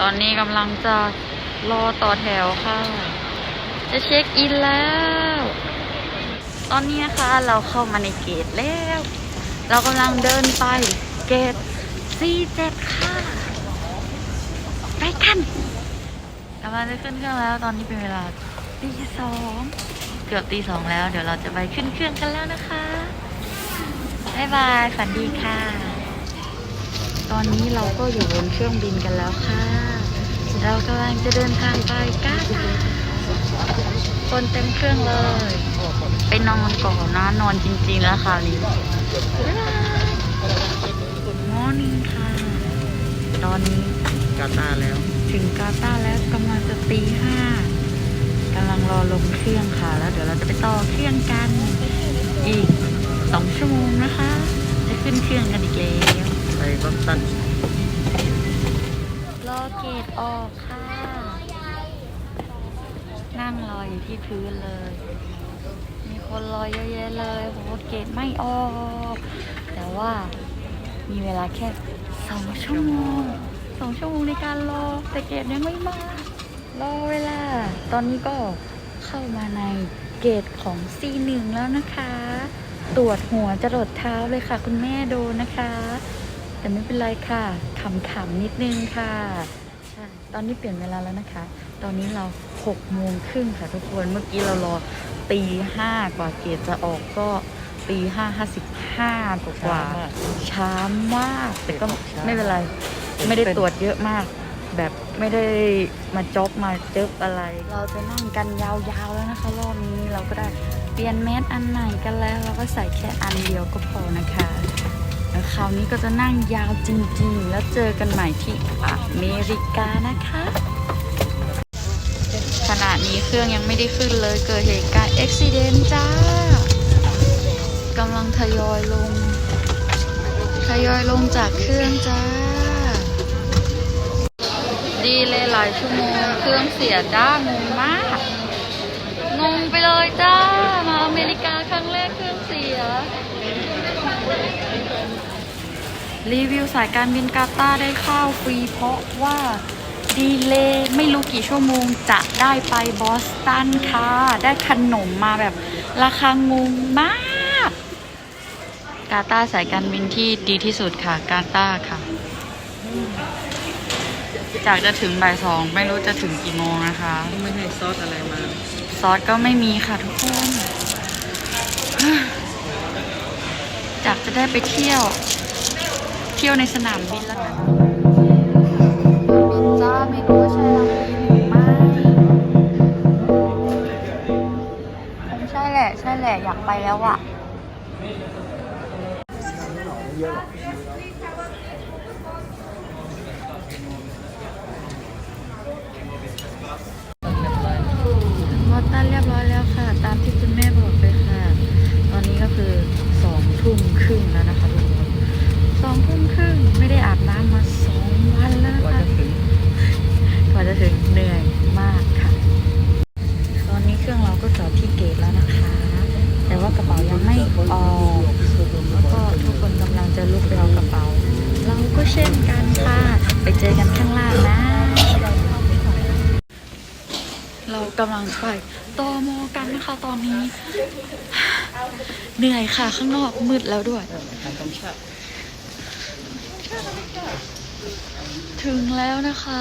ตอนนี้กำลังจะรอต่อแถวค่ะ จะเช็คอินแล้ว ตอนนี้นะคะเราเข้ามาในเกตแล้ว เรากำลังเดินไปเกต C7 ค่ะ ไปกันกำลังจะขึ้นเครื่องแล้วตอนนี้เป็นเวลาตีสองเกือบตีสองแล้ว เดี๋ยวเราจะไปขึ้นเครื่องกันแล้วนะคะ บ๊ายบาย ฝันดีค่ะ ตอนนี้เราก็อยู่บนเครื่องบินกันแล้วค่ะ เรากำลังจะเดินทางไปกาตาร์คนเต็มเครื่องเลย ไปนอนก่อนนะนอนจริงๆแล้วคราวนี้บ๊ายบาย Good morning ค่ะ ตอนนี้กาตาร์แล้ว ถึงกาตาร์แล้วกำลังจะตีห้ากำลังรอลงเครื่องค่ะ แล้วเดี๋ยวเราจะไปต่อเครื่องกัน อีกสองชั่วโมงนะคะ จะขึ้นเครื่องกันอีกแล้ว ไปบอสตันรอเกตออกค่ะ นั่งรออยู่ที่พื้นเลย มีคนรอเยอะแยะเลยเพราะว่าเกตไม่ออก แต่ว่ามีเวลาแค่สองชั่วโมงสองชั่วโมงในการรอ แต่เกตยังไม่มารอเวลา ตอนนี้ก็เข้ามาในเกตของ C1 แล้วนะคะ ตรวจหัวจรดเท้าเลยค่ะ คุณแม่โดนนะคะ แต่ไม่เป็นไรค่ะขำๆนิดนึงค่ะใช่ตอนนี้เปลี่ยนเวลาแล้วนะคะ ตอนนี้เรา6โมงครึ่งค่ะทุกคนเมื่อกี้เรารอตีห้ากว่าเกตจะออกก็ตีห้าห้าสิบห้ากว่าๆช้ามาก แต่ก็ไม่เป็นไร ไม่ได้ตรวจเยอะมาก แบบไม่ได้มาจ็อบมาเจิบอะไร เราจะนั่งกันยาวๆแล้วนะคะ รอบนี้เราก็ได้เปลี่ยนแมสอันไหนกันแล้ว เราก็ใส่แค่อันเดียวก็พอนะคะ แล้วคราวนี้ก็จะนั่งยาวจริงๆ แล้วเจอกันใหม่ที่อเมริกานะคะ ขณะนี้เครื่องยังไม่ได้ขึ้นเลยเกิดเหตุการณ์อุบิเหตุจ้ากำลังทยอยลง ทยอยลงจากเครื่องจ้า ดีเลยหลายชั่วโมงเครื่องเสียจ้างงมาก งงไปเลยจ้ามาอเมริกาครั้งแรกเครื่องเสีย รีวิวสายการบินกาตาร์ได้ข้าวฟรีเพราะว่าดีเลย์ไม่รู้กี่ชั่วโมงจะได้ไปบอสตันค่ะ ได้ขนมมาแบบราคางงมาก กาตาร์สายการบินที่ดีที่สุดค่ะ กาตาร์ค่ะ จากจะถึงบ่ายสองไม่รู้จะถึงกี่โมงนะคะ ไม่ให้ซอสอะไรมา ซอสก็ไม่มีค่ะทุกคน จากจะได้ไปเที่ยวเที่ยวในสนามบินแล้วกันบินจ้าไม่รู้ว่าใช่ลำบินหรือไม่ใช่แหละ ใช่แหละ อยากไปแล้วอะถึงวอตตันเรียบร้อยแล้วค่ะ ตามที่คุณแม่บอกเลยค่ะ ตอนนี้ก็คือสองทุ่มครึ่งแล้วนะคะทุกคนสองทุ่มครึ่งไม่ได้อาบน้ำมาสองวันแล้ว ว่า นะคะ จะถึง กว่าจะถึงเหนื่อยมากค่ะ ตอนนี้เครื่องเราก็จอดที่เกตแล้วนะคะ แต่ว่ากระเป๋ายังไม่ออกแล้วก็ทุกคน ลูกไปเอากระเป๋า เราก็เช่นกันค่ะ ไปเจอกันข้างล่างนะ เรากำลังไปตอมอกันนะคะตอนนี้ เหนื่อยค่ะข้างนอกมืดแล้วด้วย ถึงแล้วนะคะ